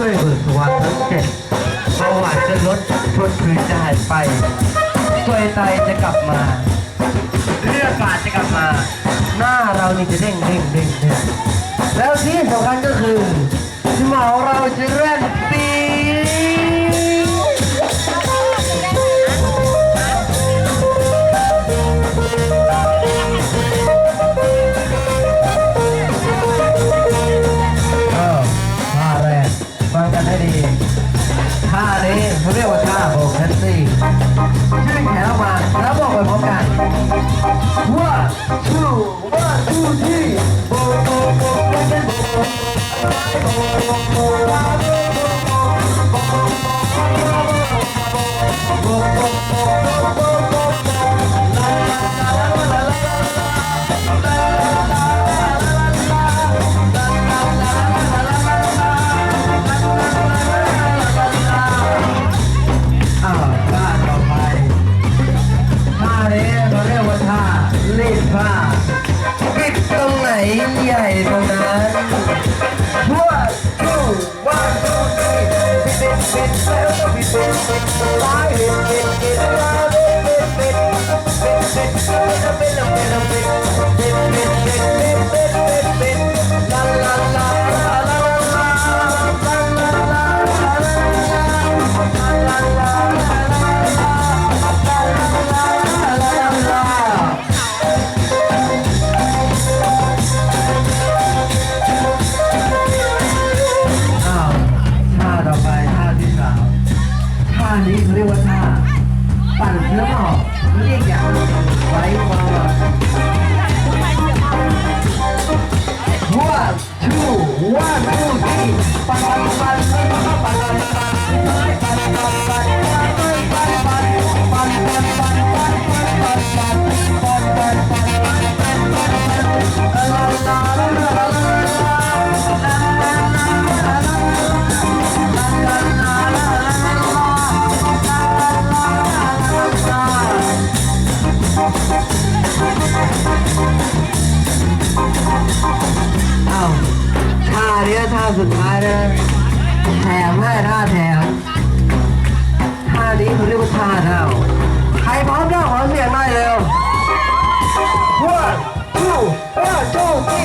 ช่วยเบิกภาวทั้งเจ็ดเบาหวานจะลดชดคืนจะหายไปตัวยไตจะกลับมาเลือดฝาดจะกลับมา หน้าเรานี่จะเด้งเด้งเด้งเด้งแล้วที่สำคัญก็คือสมองเราจะเร่น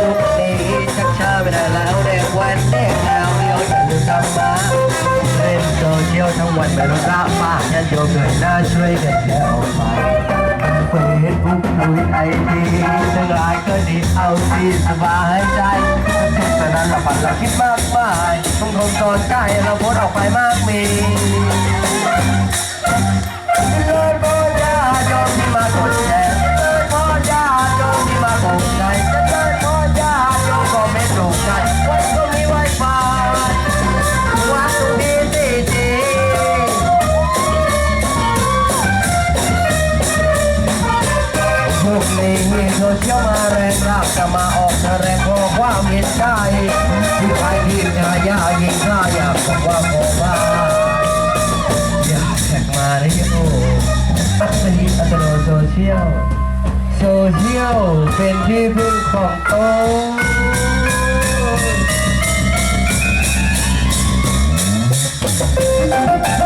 ทุกนี้ชักช้าไปได้แล้วเด็กวันเด็กแถวเดียวอย่าลืมทำมาเล่นโซเชียลทั้งวันไม่รู้ละมากยันโยมเลยน่าช่วยกันแชร์ออกไปเฟซบุ๊กลุยไอทีทั้งหลก็ดีเอาสิสบายใจคิดแต่นั้นละปัดลาคิดมากมายคงคงตอนใกล้เราโพสออกไปมากมายายายิงข้าอยากบอกว่าขอบ้าอยากแท็กมาเรียกงโอ้อัตติอัตโนโซเชียล โซเชียลเป็นที่พึ่งของตน